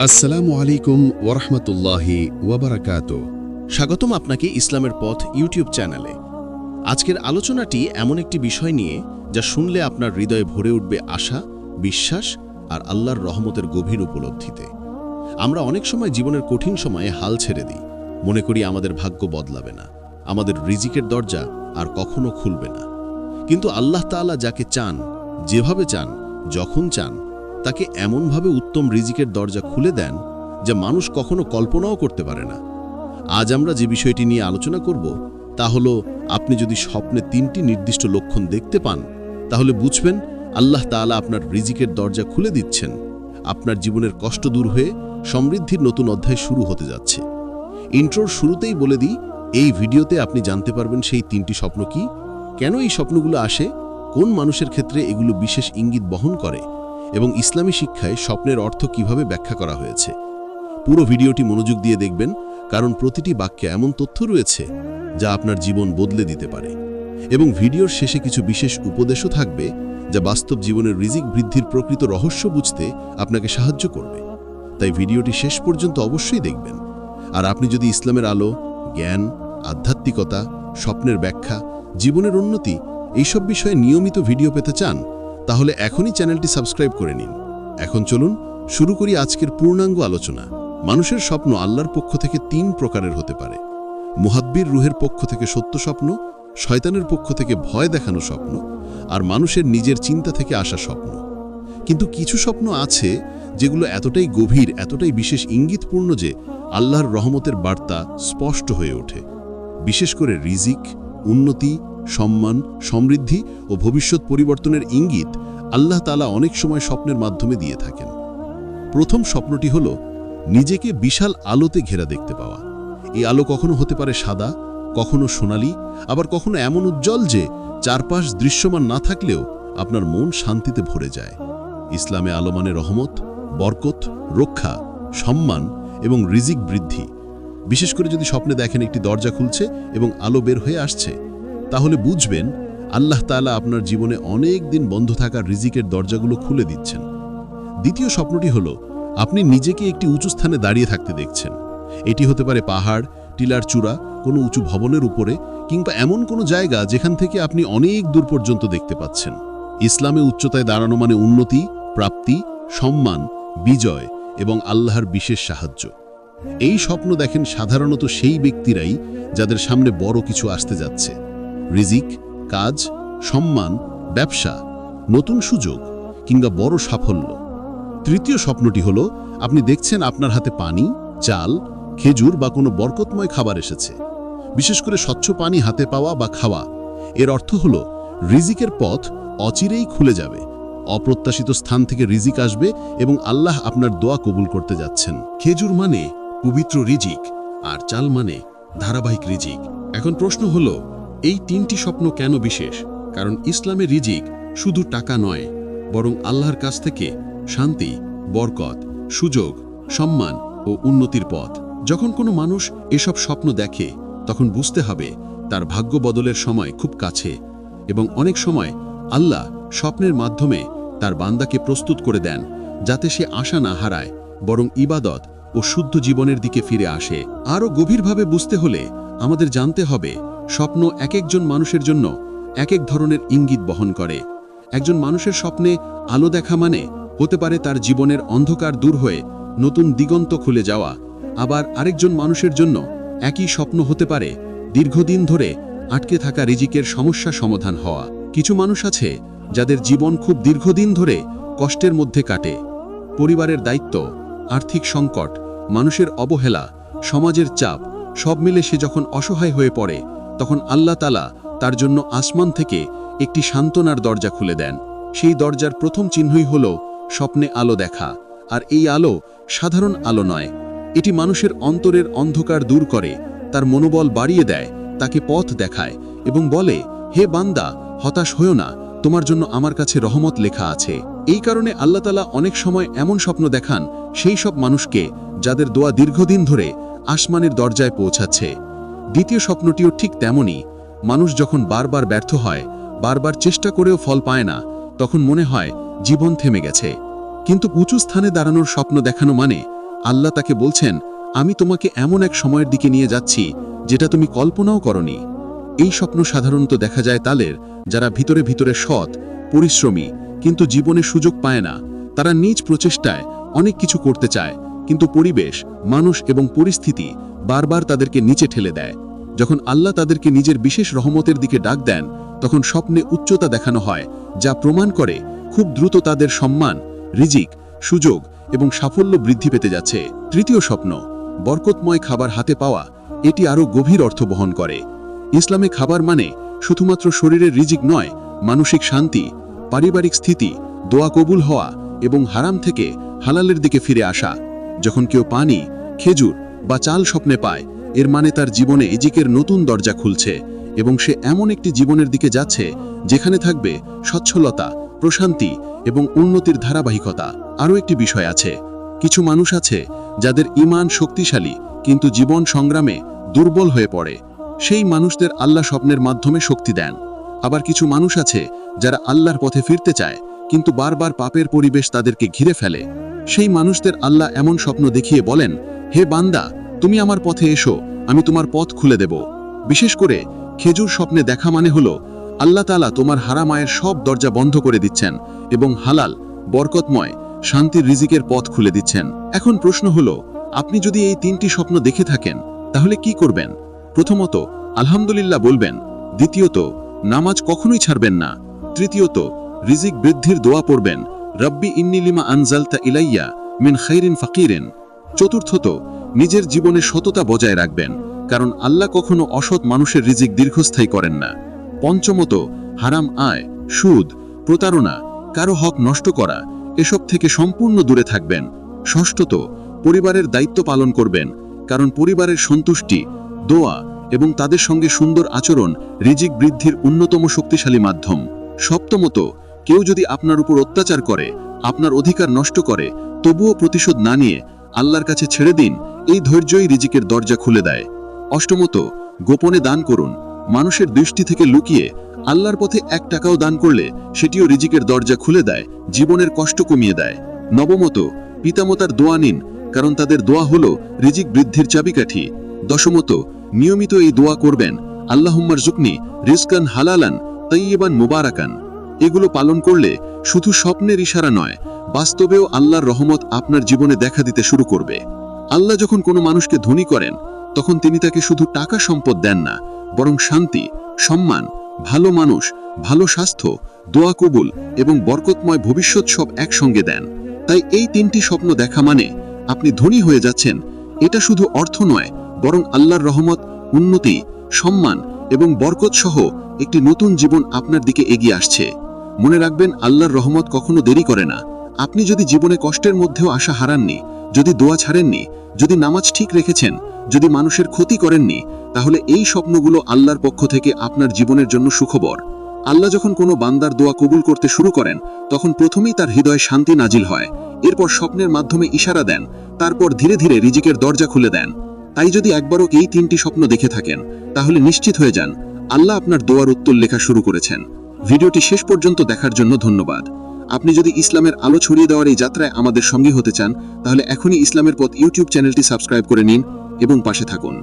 আসসালামু আলাইকুম ওরহমতুল্লাহি স্বাগতম আপনাকে ইসলামের পথ ইউটিউব চ্যানেলে। আজকের আলোচনাটি এমন একটি বিষয় নিয়ে যা শুনলে আপনার হৃদয়ে ভরে উঠবে আশা, বিশ্বাস আর আল্লাহর রহমতের গভীর উপলব্ধিতে। আমরা অনেক সময় জীবনের কঠিন সময়ে হাল ছেড়ে দিই। মনে করি আমাদের ভাগ্য বদলাবে না। আমাদের রিজিকের দরজা আর কখনো খুলবে না। কিন্তু আল্লাহ তাআলা যাকে চান, যেভাবে চান, যখন চান তাকে এমনভাবে উত্তম রিজিকের দরজা খুলে দেন যা মানুষ কখনো কল্পনাও করতে পারে না। আজ আমরা যে বিষয়টি নিয়ে আলোচনা করব, তা হলো আপনি যদি স্বপ্নে তিনটি নির্দিষ্ট লক্ষণ দেখতে পান, তাহলে বুঝবেন আল্লাহ তাআলা আপনার রিজিকের দরজা খুলে দিচ্ছেন। আপনার জীবনের কষ্ট দূর হয়ে সমৃদ্ধির নতুন অধ্যায় শুরু হতে যাচ্ছে। ইন্ট্রোর শুরুতেই বলে দিই, এই ভিডিওতে আপনি জানতে পারবেন সেই তিনটি স্বপ্ন কি, কেন এই স্বপ্নগুলো আসে, কোন মানুষের ক্ষেত্রে এগুলো বিশেষ ইঙ্গিত বহন করে এবং ইসলামী শিক্ষায় স্বপ্নের অর্থ কীভাবে ব্যাখ্যা করা হয়েছে। পুরো ভিডিওটি মনোযোগ দিয়ে দেখবেন, কারণ প্রতিটি বাক্যে এমন তথ্য রয়েছে যা আপনার জীবন বদলে দিতে পারে। এবং ভিডিওর শেষে কিছু বিশেষ উপদেশও থাকবে, যা বাস্তব জীবনের রিজিক বৃদ্ধির প্রকৃত রহস্য বুঝতে আপনাকে সাহায্য করবে। তাই ভিডিওটি শেষ পর্যন্ত অবশ্যই দেখবেন। আর আপনি যদি ইসলামের আলো, জ্ঞান, আধ্যাত্মিকতা, স্বপ্নের ব্যাখ্যা, জীবনের উন্নতি, এইসব বিষয়ে নিয়মিত ভিডিও পেতে চান তাহলে এখনই চ্যানেলটি সাবস্ক্রাইব করে নিন। এখন চলুন, শুরু করি আজকের পূর্ণাঙ্গ আলোচনা। মানুষের স্বপ্ন আল্লাহর পক্ষ থেকে তিন প্রকারের হতে পারে। মুহাব্বির রুহের পক্ষ থেকে সত্য স্বপ্ন, শয়তানের পক্ষ থেকে ভয় দেখানো স্বপ্ন, আর মানুষের নিজের চিন্তা থেকে আসা স্বপ্ন। কিন্তু কিছু স্বপ্ন আছে যেগুলো এতটাই গভীর, এতটাই বিশেষ ইঙ্গিতপূর্ণ যে আল্লাহর রহমতের বার্তা স্পষ্ট হয়ে ওঠে। বিশেষ করে রিজিক, উন্নতি সম্মান, সমৃদ্ধি ও ভবিষ্যৎ পরিবর্তনের ইঙ্গিত আল্লাহ তালা অনেক সময় স্বপ্নের মাধ্যমে দিয়ে থাকেন। প্রথম স্বপ্নটি হল নিজেকে বিশাল আলোতে ঘেরা দেখতে পাওয়া। এই আলো কখনো হতে পারে সাদা, কখনো সোনালি, আবার কখনো এমন উজ্জ্বল যে চারপাশ দৃশ্যমান না থাকলেও আপনার মন শান্তিতে ভরে যায়। ইসলামে আলো মানে রহমত, বরকত, রক্ষা, সম্মান এবং রিজিক বৃদ্ধি। বিশেষ করে যদি স্বপ্নে দেখেন একটি দরজা খুলছে এবং আলো বের হয়ে আসছে তাহলে বুঝবেন, আল্লাহ তাআলা আপনার জীবনে অনেক দিন বন্ধ থাকা রিজিকের দরজাগুলো খুলে দিচ্ছেন। দ্বিতীয় স্বপ্নটি হল, আপনি নিজেকে একটি উঁচু স্থানে দাঁড়িয়ে থাকতে দেখছেন। এটি হতে পারে পাহাড়, টিলার চূড়া, কোনো উঁচু ভবনের উপরে, কিংবা এমন কোনো জায়গা যেখান থেকে আপনি অনেক দূর পর্যন্ত দেখতে পাচ্ছেন। ইসলামে উচ্চতায় দাঁড়ানো মানে উন্নতি, প্রাপ্তি, সম্মান, বিজয় এবং আল্লাহর বিশেষ সাহায্য। এই স্বপ্ন দেখেন সাধারণত সেই ব্যক্তিরাই যাদের সামনে বড় কিছু আসতে যাচ্ছে। রিজিক, কাজ, সম্মান, ব্যবসা, নতুন সুযোগ কিংবা বড় সাফল্য। তৃতীয় স্বপ্নটি হল, আপনি দেখছেন আপনার হাতে পানি, চাল, খেজুর বা কোনো বরকতময় খাবার এসেছে। বিশেষ করে স্বচ্ছ পানি হাতে পাওয়া বা খাওয়া। এর অর্থ হল, রিজিকের পথ অচিরেই খুলে যাবে। অপ্রত্যাশিত স্থান থেকে রিজিক আসবে এবং আল্লাহ আপনার দোয়া কবুল করতে যাচ্ছেন। খেজুর মানে পবিত্র রিজিক, আর চাল মানে ধারাবাহিক রিজিক। এখন প্রশ্ন হল এই তিনটি স্বপ্ন কেন বিশেষ? কারণ ইসলামের রিজিক শুধু টাকা নয়, বরং আল্লাহর কাছ থেকে শান্তি, বরকত, সুযোগ, সম্মান ও উন্নতির পথ। যখন কোনো মানুষ এসব স্বপ্ন দেখে, তখন বুঝতে হবে তার ভাগ্য বদলের সময় খুব কাছে এবং অনেক সময় আল্লাহ স্বপ্নের মাধ্যমে তার বান্দাকে প্রস্তুত করে দেন, যাতে সে আশা না হারায়, বরং ইবাদত ও শুদ্ধ জীবনের দিকে ফিরে আসে। আরও গভীরভাবে বুঝতে হলে আমাদের জানতে হবে স্বপ্ন এক একজন মানুষের জন্য এক এক ধরনের ইঙ্গিত বহন করে। একজন মানুষের স্বপ্নে আলো দেখা মানে হতে পারে তার জীবনের অন্ধকার দূর হয়ে নতুন দিগন্ত খুলে যাওয়া। আবার আরেকজন মানুষের জন্য একই স্বপ্ন হতে পারে দীর্ঘদিন ধরে আটকে থাকা রিজিকের সমস্যা সমাধান হওয়া। কিছু মানুষ আছে যাদের জীবন খুব দীর্ঘদিন ধরে কষ্টের মধ্যে কাটে। পরিবারের দায়িত্ব, আর্থিক সংকট, মানুষের অবহেলা, সমাজের চাপ সব মিলে সে যখন অসহায় হয়ে পড়ে তখন আল্লাহ তালা তার জন্য আসমান থেকে একটি সান্ত্বনার দরজা খুলে দেন। সেই দরজার প্রথম চিহ্নই হল স্বপ্নে আলো দেখা, আর এই আলো সাধারণ আলো নয়। এটি মানুষের অন্তরের অন্ধকার দূর করে, তার মনোবল বাড়িয়ে দেয়, তাকে পথ দেখায় এবং বলে, হে বান্দা, হতাশ হয়েও না, তোমার জন্য আমার কাছে রহমত লেখা আছে। এই কারণে আল্লাহতালা অনেক সময় এমন স্বপ্ন দেখান, সেই সব মানুষকে যাদের দোয়া দীর্ঘদিন ধরে আসমানের দরজায় পৌঁছাচ্ছে। দ্বিতীয় স্বপ্নটিও ঠিক তেমনই। মানুষ যখন বারবার ব্যর্থ হয়, বারবার চেষ্টা করেও ফল পায় না, তখন মনে হয় জীবন থেমে গেছে। কিন্তু উঁচু স্থানে দাঁড়ানোর স্বপ্ন দেখানো মানে আল্লাহ তাকে বলছেন, আমি তোমাকে এমন এক সময়ের দিকে নিয়ে যাচ্ছি, যেটা তুমি কল্পনাও করনি। এই স্বপ্ন সাধারণত দেখা যায় তাদের যারা ভিতরে ভিতরে সৎ, পরিশ্রমী, কিন্তু জীবনে সুযোগ পায় না। তারা নিজ প্রচেষ্টায় অনেক কিছু করতে চায়, কিন্তু পরিবেশ, মানুষ এবং পরিস্থিতি বারবার তাদেরকে নিচে ঠেলে দেয়। যখন আল্লাহ তাদেরকে নিজের বিশেষ রহমতের দিকে ডাক দেন, তখন স্বপ্নে উচ্চতা দেখানো হয়, যা প্রমাণ করে খুব দ্রুত তাদের সম্মান, রিজিক, সুযোগ এবং সাফল্য বৃদ্ধি পেতে যাচ্ছে। তৃতীয় স্বপ্ন, বরকতময় খাবার হাতে পাওয়া, এটি আরও গভীর অর্থ বহন করে। ইসলামে খাবার মানে শুধুমাত্র শরীরের রিজিক নয়, মানসিক শান্তি, পারিবারিক স্থিতি, দোয়া কবুল হওয়া এবং হারাম থেকে হালালের দিকে ফিরে আসা। যখন কেউ পানি, খেজুর বা চাল স্বপ্নে পায়, এর মানে তার জীবনে এজিকের নতুন দরজা খুলছে এবং সে এমন একটি জীবনের দিকে যাচ্ছে যেখানে থাকবে স্বচ্ছলতা, প্রশান্তি এবং উন্নতির ধারাবাহিকতা। আরও একটি বিষয় আছে, কিছু মানুষ আছে যাদের ইমান শক্তিশালী কিন্তু জীবন সংগ্রামে দুর্বল হয়ে পড়ে। সেই মানুষদের আল্লাহ স্বপ্নের মাধ্যমে শক্তি দেন। আবার কিছু মানুষ আছে যারা আল্লাহর পথে ফিরতে চায় কিন্তু বারবার পাপের পরিবেশ তাদেরকে ঘিরে ফেলে। সেই মানুষদের আল্লাহ এমন স্বপ্ন দেখিয়ে বলেন হে বান্দা, তুমি আমার পথে এসো, আমি তোমার পথ খুলে দেব। বিশেষ করে খেজুর স্বপ্নে দেখা মানে হলো, আল্লাহ তালা তোমার হারামায়ের সব দরজা বন্ধ করে দিচ্ছেন এবং হালাল, বরকতময়, শান্তির রিজিকের পথ খুলে দিচ্ছেন। এখন প্রশ্ন হলো, আপনি যদি এই তিনটি স্বপ্ন দেখে থাকেন, তাহলে কি করবেন? প্রথমত, আলহামদুলিল্লাহ বলবেন। দ্বিতীয়ত, নামাজ কখনোই ছাড়বেন না। তৃতীয়ত, রিজিক বৃদ্ধির দোয়া পড়বেন। রব্বি ইন্নিলিমা আনজালতা ইলাইয়া মিন খাইরিন ফাকিরেন। চতুর্থত, নিজের জীবনে সততা বজায় রাখবেন, কারণ আল্লাহ কখনো অসৎ মানুষের রিজিক দীর্ঘস্থায়ী করেন না। পঞ্চমত, হারাম আয়, সুদ, প্রতারণা, কারও হক নষ্ট করা, এসব থেকে সম্পূর্ণ দূরে থাকবেন। ষষ্ঠত, পরিবারের দায়িত্ব পালন করবেন, কারণ পরিবারের সন্তুষ্টি, দোয়া এবং তাদের সঙ্গে সুন্দর আচরণ রিজিক বৃদ্ধির অন্যতম শক্তিশালী মাধ্যম। সপ্তমত, কেউ যদি আপনার উপর অত্যাচার করে, আপনার অধিকার নষ্ট করে, তবুও প্রতিশোধ না নিয়ে আল্লাহর কাছে ছেড়ে দিন, এই ধৈর্যই রিজিকের দরজা খুলে দেয়। অষ্টমত, গোপনে দান করুন। মানুষের দৃষ্টি থেকে লুকিয়ে আল্লাহর পথে এক টাকাও দান করলে সেটিও রিজিকের দরজা খুলে দেয়, জীবনের কষ্ট কমিয়ে দেয়। নবমত, পিতামাতার দোয়া নিন, কারণ তাদের দোয়া হলো রিজিক বৃদ্ধির চাবিকাঠি। দশমত, নিয়মিত এই দোয়া করবেন, আল্লাহম্মার জুকনি রিস্কান হালালান তৈবান মুবারাকান। এগুলো পালন করলে শুধু স্বপ্নের ইশারা নয় বাস্তবেও আল্লাহর রহমত আপনার জীবনে দেখা দিতে শুরু করবে। আল্লাহ যখন কোনো মানুষকে ধনী করেন, তখন তিনি তাকে শুধু টাকা সম্পদ দেন না, বরং শান্তি, সম্মান, ভালো মানুষ, ভালো স্বাস্থ্য, দোয়া কবুল এবং বরকতময় ভবিষ্যৎ সব একসঙ্গে দেন। তাই এই তিনটি স্বপ্ন দেখা মানে আপনি ধনী হয়ে যাচ্ছেন, এটা শুধু অর্থ নয়, বরং আল্লাহর রহমত, উন্নতি, সম্মান এবং বরকত সহ একটি নতুন জীবন আপনার দিকে এগিয়ে আসছে। মনে রাখবেন, আল্লাহর রহমত কখনো দেরি করে না। আপনি যদি জীবনে কষ্টের মধ্যেও আশা হারাননি, যদি দোয়া ছাড়েননি, যদি নামাজ ঠিক রেখেছেন, যদি মানুষের ক্ষতি করেননি, তাহলে এই স্বপ্নগুলো আল্লাহর পক্ষ থেকে আপনার জীবনের জন্য সুখবর। আল্লাহ যখন কোনো বান্দার দোয়া কবুল করতে শুরু করেন, তখন প্রথমেই তার হৃদয়ে শান্তি নাজিল হয়। এরপর স্বপ্নের মাধ্যমে ইশারা দেন, তারপর ধীরে ধীরে রিজিকের দরজা খুলে দেন। তাই যদি একবারও এই তিনটি স্বপ্ন দেখে থাকেন, তাহলে নিশ্চিত হয়ে যান, আল্লাহ আপনার দোয়ার উত্তর লেখা শুরু করেছেন। ভিডিওটি শেষ পর্যন্ত দেখার জন্য ধন্যবাদ। আপনি যদি ইসলামের আলো ছড়িয়ে দেওয়ার এই যাত্রায় আমাদের সঙ্গী হতে চান, তাহলে এখনই ইসলামের পথ ইউটিউব চ্যানেলটি সাবস্ক্রাইব করে নিন এবং পাশে থাকুন।